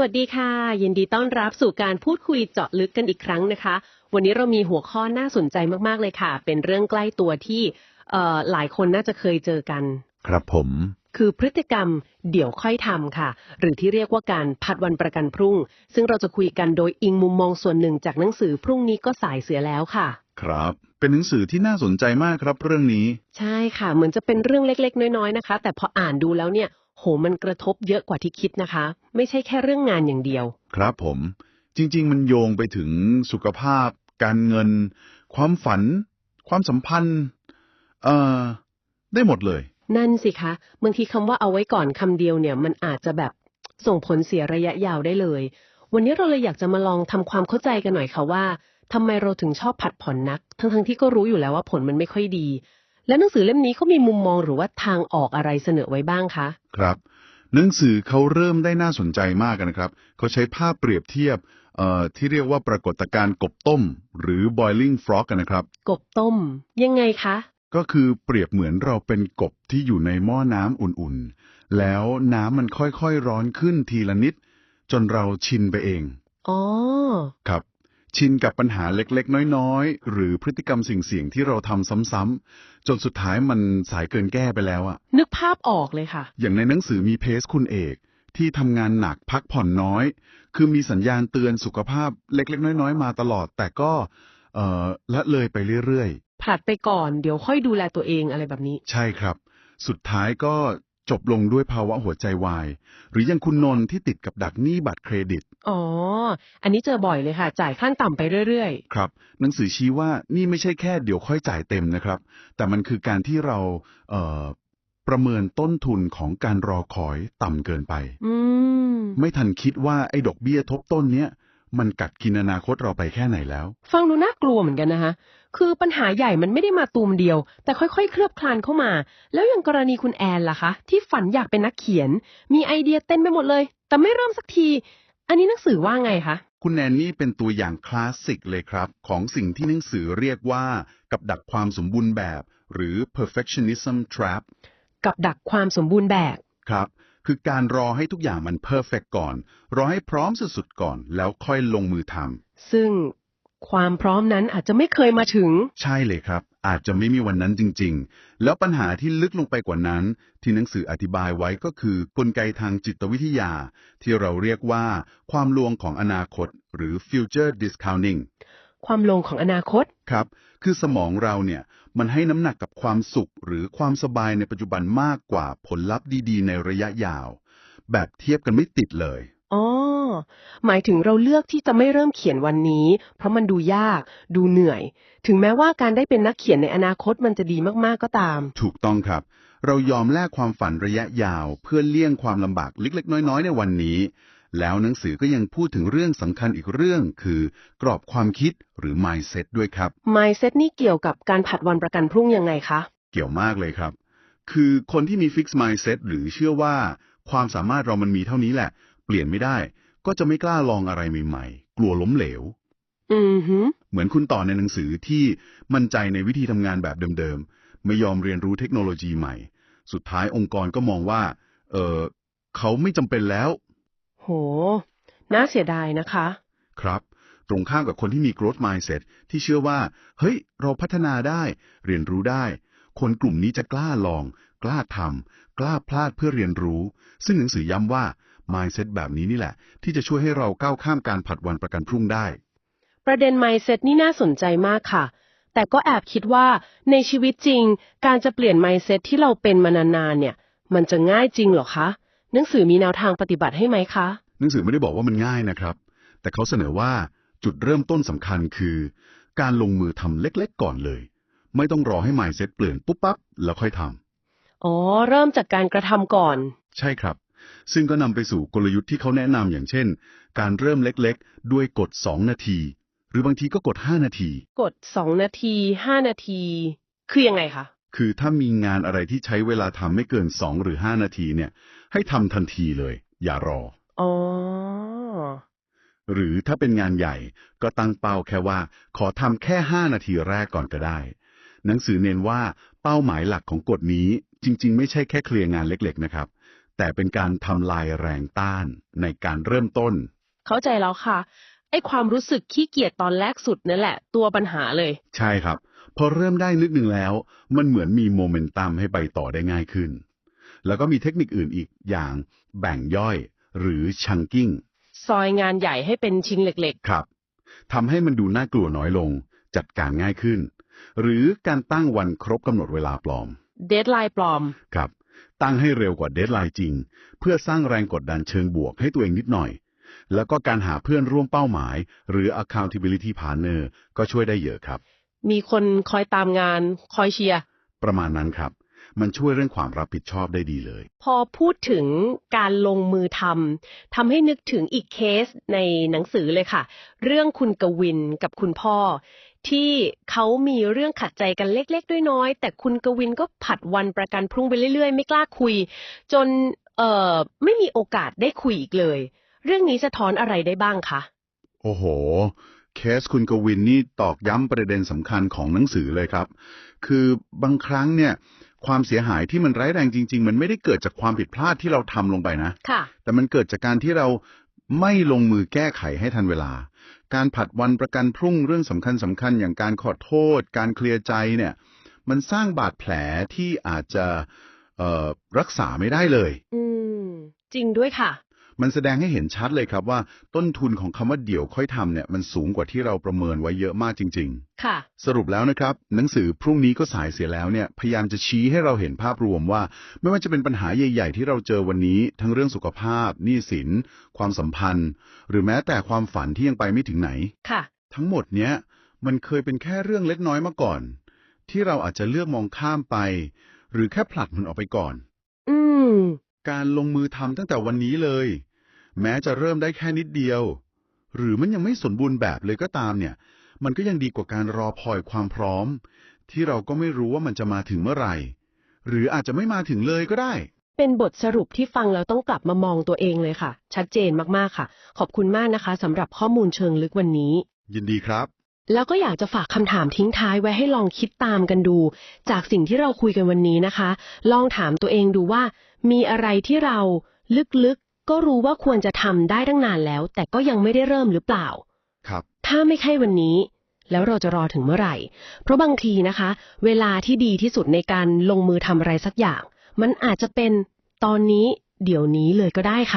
วัสดีค่ะ ยินดีต้อนรับสู่การพูดคุยเจาะลึกกันอีกครั้งนะคะ วันนี้เรามีหัวข้อน่าสนใจมากๆเลยค่ะ เป็นเรื่องใกล้ตัวที่เอ่อหลายคนน่าจะเคยเจอกัน ครับผม คือพฤติกรรมเดี๋ยวค่อยทำค่ะ หรือที่เรียกว่าการผัดวันประกันพรุ่ง ซึ่งเราจะคุยกันโดยอิงมุมมองส่วนหนึ่งจากหนังสือพรุ่งนี้ก็สายเสียแล้วค่ะ ครับเป็นหนังสือที่น่าสนใจมากครับเรื่องนี้ ใช่ค่ะ เหมือนจะเป็นเรื่องเล็ก ๆ น้อยๆนะคะ แต่พออ่านดูแล้วเนี่ย โหมันกระทบเยอะกว่าที่คิดนะคะ ไม่ใช่แค่เรื่องงานอย่างเดียว ครับผม จริง ๆ มันโยงไปถึงสุขภาพ การเงิน ความฝัน ความสัมพันธ์ เอ่อ ได้หมดเลย นั่นสิคะบางทีคำว่าเอาไว้ก่อนคำเดียวเนี่ย มันอาจจะแบบส่งผลเสียระยะยาวได้เลย วันนี้เราเลยอยากจะมาลองทำความเข้าใจกันหน่อยค่ะว่าทำไมเราถึงชอบผัดผ่อนนัก ทั้งๆที่ก็รู้อยู่แล้วว่าผลมันไม่ค่อยดี และหนังสือเล่มนี้เขามีมุมมองหรือว่าทางออกอะไรเสนอไว้บ้างคะ ครับ หนังสือเขาเริ่มได้น่าสนใจมากนะครับ เขาใช้ภาพเปรียบเทียบเอ่อที่เรียกว่าปรากฏการณ์กบต้ม หรือ boiling frog กันนะครับ กบต้ม ยังไงคะ ก็คือเปรียบเหมือนเราเป็นกบที่อยู่ในหม้อน้ำอุ่นๆ แล้วน้ำมันค่อยๆร้อนขึ้นทีละนิด จนเราชินไปเอง อ๋อ ครับ ชินกับปัญหาเล็กๆ น้อยๆ หรือพฤติกรรมสิ่งเสี่ยงๆที่เราทำซ้ำๆ จนสุดท้ายมันสายเกินแก้ไปแล้วอะนึกภาพออกเลยค่ะ อย่างในหนังสือมีเพจคุณเอกที่ทำงานหนักพักผ่อนน้อย คือมีสัญญาณเตือนสุขภาพเล็กๆ น้อยๆ มาตลอด แต่ก็เอ่อละเลยไปเรื่อยๆผลัดไปก่อนเดี๋ยวค่อยดูแลตัวเองอะไรแบบนี้ใช่ครับ สุดท้ายก็ จบลงด้วยภาวะหัวใจวาย หรืออย่างคุณนนท์ที่ติดกับดักหนี้บัตรเครดิต อ๋อ อันนี้เจอบ่อยเลยค่ะ จ่ายขั้นต่ำไปเรื่อยครับ หนังสือชี้ว่านี่ไม่ใช่แค่เดี๋ยวค่อยจ่ายเต็มนะครับ แต่มันคือการที่เราเอ่อประเมินต้นทุนของการรอคอยต่ำเกินไป ๆ อืม ไม่ทันคิดว่าไอ้ดอกเบี้ยทบต้นเนี้ยมันกัดกินอนาคตเราไปแค่ไหนแล้ว ฟังดูน่ากลัวเหมือนกันนะคะ คือปัญหาใหญ่มันไม่ได้มาตูมเดียว แต่ค่อยๆ เคลือบคลานเข้ามา แล้วอย่างกรณีคุณแอนล่ะคะ ที่ฝันอยากเป็นนักเขียน มีไอเดียเต็มไปหมดเลย แต่ไม่เริ่มสักที อันนี้หนังสือว่าไงคะ คุณแนนนี่เป็นตัวอย่างคลาสสิกเลยครับ ของสิ่งที่หนังสือเรียกว่า กับดักความสมบูรณ์แบบ หรือ perfectionism trap กับดักความสมบูรณ์แบบครับคือการรอให้ทุกอย่างมันเพอร์เฟกก่อน รอให้พร้อมสุดๆก่อน แล้วค่อยลงมือทซึ่ง ความพร้อมนั้นอาจจะไม่เคยมาถึงำใช่เลยครับ อาจจะไม่มีวันนั้นจริง ๆ แล้วปัญหาที่ลึกลงไปกว่านั้น ที่หนังสืออธิบายไว้ก็คือกลไกทางจิตวิทยา ที่เราเรียกว่า ความลวงของอนาคต หรือ future discounting ความลงของอนาคต ครับ คือสมองเราเนี่ย มันให้น้ำหนักกับความสุข หรือความสบายในปัจจุบันมากกว่าผลลัพธ์ดีๆ ในระยะยาว แบบเทียบกันไม่ติดเลย อ๋อ หมายถึงเราเลือกที่จะไม่เริ่มเขียนวันนี้ เพราะมันดูยาก ดูเหนื่อย ถึงแม้ว่าการได้เป็นนักเขียนในอนาคตมันจะดีมากๆก็ตาม ถูกต้องครับ เรายอมแลกความฝันระยะยาว เพื่อเลี่ยงความลำบากเล็ก ๆ น้อยๆ ในวันนี้ แล้วหนังสือก็ยังพูดถึงเรื่องสำคัญอีกเรื่อง คือ กรอบความคิดหรือ mindset ด้วยครับ mindset นี่เกี่ยวกับการผัดวันประกันพรุ่งยังไงคะ เกี่ยวมากเลยครับ คือคนที่มี fixed mindset หรือเชื่อว่า ความสามารถเรามันมีเท่านี้แหละ เปลี่ยนไม่ได้ ก็จะไม่กล้าลองอะไรใหม่ๆ กลัวล้มเหลว อือหือเหมือนคุณต่อในหนังสือที่มั่นใจในวิธีทำงานแบบเดิมๆ ไม่ยอมเรียนรู้เทคโนโลยีใหม่ สุดท้ายองค์กรก็มองว่า เออเขาไม่จำเป็นแล้ว โห น่าเสียดายนะคะ ครับ ตรงข้ามกับคนที่มี growth mindset ที่เชื่อว่า เฮ้ย เราพัฒนาได้ เรียนรู้ได้ คนกลุ่มนี้จะกล้าลอง กล้าทำกล้าพลาดเพื่อเรียนรู้ ซึ่งหนังสือย้ำว่า mindset แบบนี้นี่แหละ ที่จะช่วยให้เราก้าวข้ามการผัดวันประกันพรุ่งได้ ประเด็น mindset นี่น่าสนใจมากค่ะ แต่ก็แอบคิดว่าในชีวิตจริง การจะเปลี่ยน mindset ที่เราเป็นมานานๆเนี่ย มันจะง่ายจริงเหรอคะหนังสือมีแนวทางปฏิบัติให้ไหมคะหนังสือไม่ได้บอกว่ามันง่ายนะครับ แต่เขาเสนอว่าจุดเริ่มต้นสำคัญคือ การลงมือทำเล็กๆ ก่อนเลย ไม่ต้องรอให้ mindset เปลี่ยนปุ๊บปั๊บแล้วค่อยทำอ๋อ เริ่มจากการกระทำก่อน ใช่ครับ ซึ่งก็นำไปสู่กลยุทธ์ที่เขาแนะนำอย่างเช่น การเริ่มเล็กๆ ด้วยกด 2 นาที หรือบางทีก็กด 5 นาที กด 2 นาที 5 นาที คือยังไงคะ คือถ้ามีงานอะไรที่ใช้เวลาทำไม่เกิน 2 หรือ 5 นาทีเนี่ย ให้ทำทันทีเลย อย่ารอ อ๋อ หรือถ้าเป็นงานใหญ่ก็ตั้งเป้าแค่ว่า ขอทำแค่ 5 นาทีแรกก่อนก็ได้ หนังสือเน้นว่าเป้าหมายหลักของกฎนี้จริง ๆ ไม่ใช่แค่เคลียร์งานเล็ก ๆ นะครับ แต่เป็นการทำลายแรงต้านในการเริ่มต้น เข้าใจแล้วค่ะ ไอ้ความรู้สึกขี้เกียจตอนแรกสุดนั่นแหละ ตัวปัญหาเลย ใช่ครับ พอเริ่มได้นิดหนึ่งแล้ว มันเหมือนมีโมเมนตัมให้ไปต่อได้ง่ายขึ้น แล้วก็มีเทคนิคอื่นอีกอย่างแบ่งย่อยหรือชังกิ้งซอยงานใหญ่ให้เป็นชิ้นเล็กครับทำให้มันดูน่ากลัวน้อยลง จัดการง่ายขึ้น หรือการตั้งวันครบกำหนดเวลาปลอมๆเดทไลน์ปลอม ครับ ตั้งให้เร็วกว่าเดทไลน์จริง เพื่อสร้างแรงกดดันเชิงบวกให้ตัวเองนิดหน่อย แล้วก็การหาเพื่อนร่วมเป้าหมาย หรือ accountability partner ก็ช่วยได้เยอะครับ มีคนคอยตามงานคอยเชียร์ประมาณนั้นครับ มันช่วยเรื่องความรับผิดชอบได้ดีเลย พอพูดถึงการลงมือทำทำให้นึกถึงอีกเคสในหนังสือเลยค่ะ เรื่องคุณกวินกับคุณพ่อ ที่เขามีเรื่องขัดใจกันเล็กๆน้อยๆแต่คุณกวินก็ผัดวันประกันพรุ่งไปเรื่อยๆ ไม่กล้าคุย จนเอ่อไม่มีโอกาสได้คุยอีกเลย เรื่องนี้สะท้อนอะไรได้บ้างคะโอ้โหเคสคุณกวินนี่ตอกย้ำประเด็นสำคัญของหนังสือเลยครับ คือบางครั้งเนี่ย ความเสียหายที่มันร้ายแรงจริง ๆ มันไม่ได้เกิดจากความผิดพลาดที่เราทำลงไปนะค่ะ แต่มันเกิดจากการที่เราไม่ลงมือแก้ไขให้ทันเวลา การผัดวันประกันพรุ่งเรื่องสำคัญสำคัญอย่างการขอโทษ การเคลียร์ใจเนี่ย มันสร้างบาดแผลที่อาจจะเอ่อรักษาไม่ได้เลย อืม จริงด้วยค่ะ มันแสดงให้เห็นชัดเลยครับว่าต้นทุนของคำว่าเดี๋ยวค่อยทำเนี่ยมันสูงกว่าที่เราประเมินไว้เยอะมากจริงค่ะๆสรุปแล้วนะครับ หนังสือพรุ่งนี้ก็สายเสียแล้วเนี่ยพยายามจะชี้ให้เราเห็นภาพรวมว่า ไม่ว่าจะเป็นปัญหาใหญ่ ๆ ที่เราเจอวันนี้ ทั้งเรื่องสุขภาพหนี้สิน ความสัมพันธ์ หรือแม้แต่ความฝันที่ยังไปไม่ถึงไหน ค่ะ ทั้งหมดเนี้ยมันเคยเป็นแค่เรื่องเล็กน้อยมาก่อน ที่เราอาจจะเลือกมองข้ามไป หรือแค่ผลักมันออกไปก่อน อืม การลงมือทำตั้งแต่วันนี้เลย แม้จะเริ่มได้แค่นิดเดียว หรือมันยังไม่สมบูรณ์แบบเลยก็ตามเนี่ย มันก็ยังดีกว่าการรอคอยความพร้อม ที่เราก็ไม่รู้ว่ามันจะมาถึงเมื่อไหร่ หรืออาจจะไม่มาถึงเลยก็ได้ เป็นบทสรุปที่ฟังแล้วต้องกลับมามองตัวเองเลยค่ะ ชัดเจนมากๆค่ะ ขอบคุณมากนะคะสำหรับข้อมูลเชิงลึกวันนี้ ยินดีครับ แล้วก็อยากจะฝากคำถามทิ้งท้ายไว้ให้ลองคิดตามกันดู จากสิ่งที่เราคุยกันวันนี้นะคะ ลองถามตัวเองดูว่า มีอะไรที่เราลึกๆ ก็รู้ว่าควรจะทำได้ตั้งนานแล้ว แต่ก็ยังไม่ได้เริ่มหรือเปล่า ครับ ถ้าไม่ใช่วันนี้ แล้วเราจะรอถึงเมื่อไหร่ เพราะบางทีนะคะ เวลาที่ดีที่สุดในการลงมือทำอะไรสักอย่าง มันอาจจะเป็นตอนนี้เดี๋ยวนี้เลยก็ได้ค่ะ